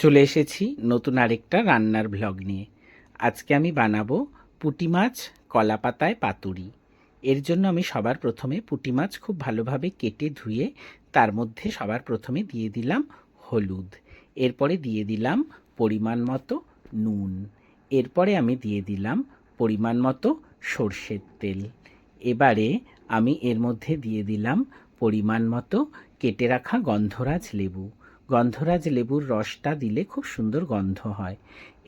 চলে এসেছি নতুন আরেকটা রান্নার ভ্লগ নিয়ে। আজকে আমি বানাবো পুঁটি মাছ, কলা পাতায় পাতুরি। এর জন্য আমি সবার প্রথমে পুঁটি মাছ খুব ভালোভাবে কেটে ধুয়ে, তার মধ্যে সবার প্রথমে দিয়ে দিলাম হলুদ। এরপরে দিয়ে দিলাম পরিমাণ মতো নুন। এরপরে আমি দিয়ে দিলাম পরিমাণ মতো সর্ষের তেল। এবারে আমি এর মধ্যে দিয়ে দিলাম পরিমাণ মতো কেটে রাখা গন্ধরাজ লেবু। গন্ধরাজ লেবুর রসটা দিলে খুব সুন্দর গন্ধ হয়।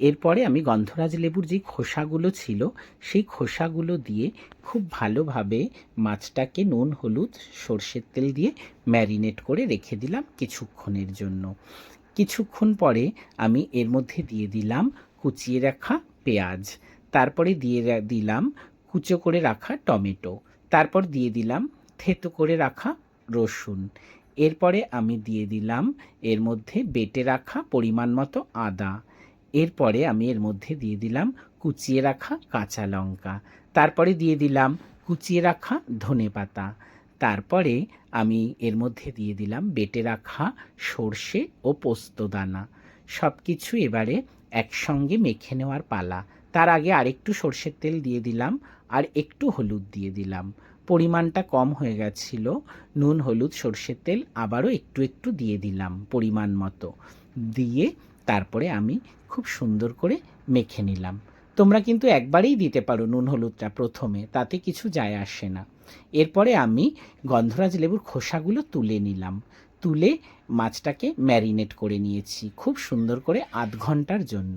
এরপরে আমি গন্ধরাজ লেবুর যে খোসাগুলো ছিল, সেই খোসাগুলো দিয়ে খুব ভালোভাবে মাছটাকে নুন, হলুদ, সর্ষের তেল দিয়ে ম্যারিনেট করে রেখে দিলাম কিছুক্ষণের জন্য। কিছুক্ষণ পরে আমি এর মধ্যে দিয়ে দিলাম কুচিয়ে রাখা পেঁয়াজ। তারপরে দিয়ে দিলাম কুচো করে রাখা টমেটো। তারপর দিয়ে দিলাম থেতো করে রাখা রসুন। এরপরে আমি দিয়ে দিলাম এর মধ্যে বেটে রাখা পরিমাণ মতো আদা। এরপরে আমি এর মধ্যে দিয়ে দিলাম কুচিয়ে রাখা কাঁচা লঙ্কা। তারপরে দিয়ে দিলাম কুচিয়ে রাখা ধনে পাতা। তারপরে আমি এর মধ্যে দিয়ে দিলাম বেটে রাখা সর্ষে ও পোস্তদানা সব কিছু এবারে একসঙ্গে মেখে নেওয়ার পালা। তার আগে আরেকটু সর্ষের তেল দিয়ে দিলাম আর একটু হলুদ দিয়ে দিলাম। পরিমাণটা কম হয়ে গেছিল। নুন, হলুদ, সর্ষের তেল আবারও একটু একটু দিয়ে দিলাম পরিমাণ মতো। দিয়ে তারপরে আমি খুব সুন্দর করে মেখে নিলাম। তোমরা কিন্তু একবারেই দিতে পারো নুন, হলুদটা প্রথমে, তাতে কিছু যায় আসে না। এরপরে আমি গন্ধরাজ লেবুর খোসাগুলো তুলে নিলাম। তুলে মাছটাকে ম্যারিনেট করে নিয়েছি খুব সুন্দর করে আধ ঘণ্টার জন্য।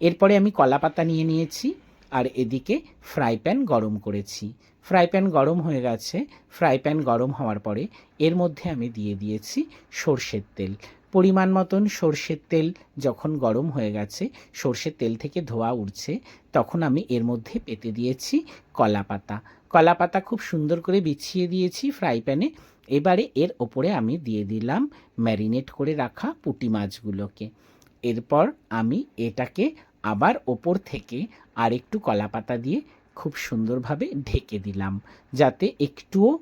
এরপরে আমি কলা পাতা নিয়ে নিয়েছি। আর এদিকে ফ্রাই প্যান গরম করেছি। ফ্রাই প্যান গরম হয়ে গেছে। ফ্রাই প্যান গরম হওয়ার পরে এর মধ্যে আমি দিয়ে দিয়েছি সর্ষের তেল। পরিমাণ মতন সর্ষের তেল যখন গরম হয়ে গেছে, সর্ষের তেল থেকে ধোয়া উঠছে তখন আমি এর মধ্যে পেতে দিয়েছি কলা পাতা। কলা পাতা খুব সুন্দর করে বিছিয়ে দিয়েছি ফ্রাই প্যানে এবারে এর ওপরে আমি দিয়ে দিলাম ম্যারিনেট করে রাখা পুঁটি মাছগুলোকে। এরপর আমি এটাকে আবার ওপর থেকে আরেকটু কলা পাতা দিয়ে খুব সুন্দরভাবে ঢেকে দিলাম, যাতে একটুও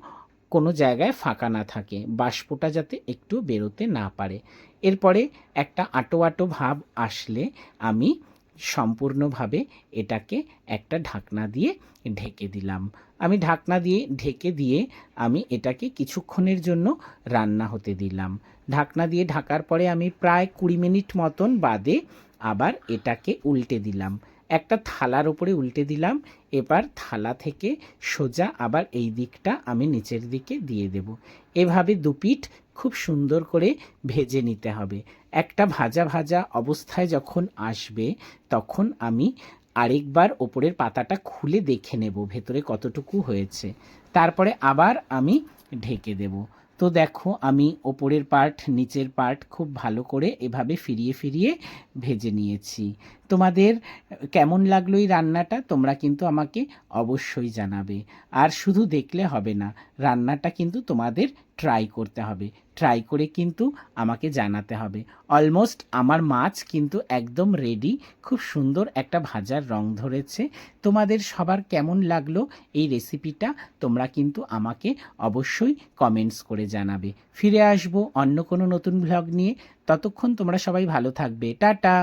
কোনো জায়গায় ফাঁকা না থাকে, বাষ্পটা যাতে একটু বেরোতে না পারে। এরপরে একটা আটো আটো ভাব আসলে আমি সম্পূর্ণভাবে এটাকে একটা ঢাকনা দিয়ে ঢেকে দিলাম। আমি ঢাকনা দিয়ে ঢেকে দিয়ে আমি এটাকে কিছুক্ষণের জন্য রান্না হতে দিলাম। ঢাকনা দিয়ে ঢাকার পরে আমি প্রায় কুড়ি মিনিট মতন বাদে আবার এটাকে উল্টে দিলাম। একটা থালার উপরে উল্টে দিলাম। এবার থালা থেকে সোজা আবার এই দিকটা আমি নিচের দিকে দিয়ে দেব। এভাবে দুপিঠ খুব সুন্দর করে ভেজে নিতে হবে। একটা ভাজা ভাজা অবস্থায় যখন আসবে, তখন আমি আরেকবার ওপরের পাতাটা খুলে দেখে নেব ভেতরে কতটুকু হয়েছে। তারপরে আবার আমি ঢেকে দেব। তো দেখো, আমি ওপরের পার্ট নিচের পার্ট খুব ভালো করে এভাবে ফিরিয়ে ফিরিয়ে ভেজে নিয়েছি। তোমাদের কেমন লাগল এই রান্নাটা, তোমরা কিন্তু আমাকে অবশ্যই জানাবে। আর শুধু দেখলে হবে না, রান্নাটা কিন্তু তোমাদের ট্রাই করতে হবে। ট্রাই করে কিন্তু আমাকে জানাতে হবে। অলমোস্ট আমার মাছ কিন্তু একদম রেডি খুব সুন্দর একটা ভাজার রং ধরেছে। তোমাদের সবার কেমন লাগল এই রেসিপিটা তোমরা কিন্তু আমাকে অবশ্যই কমেন্টস করে জানাবে। ফিরে আসব অন্য কোনো নতুন ভ্লগ নিয়ে। ততক্ষণ তোমরা সবাই ভালো থাকবে। টাটা!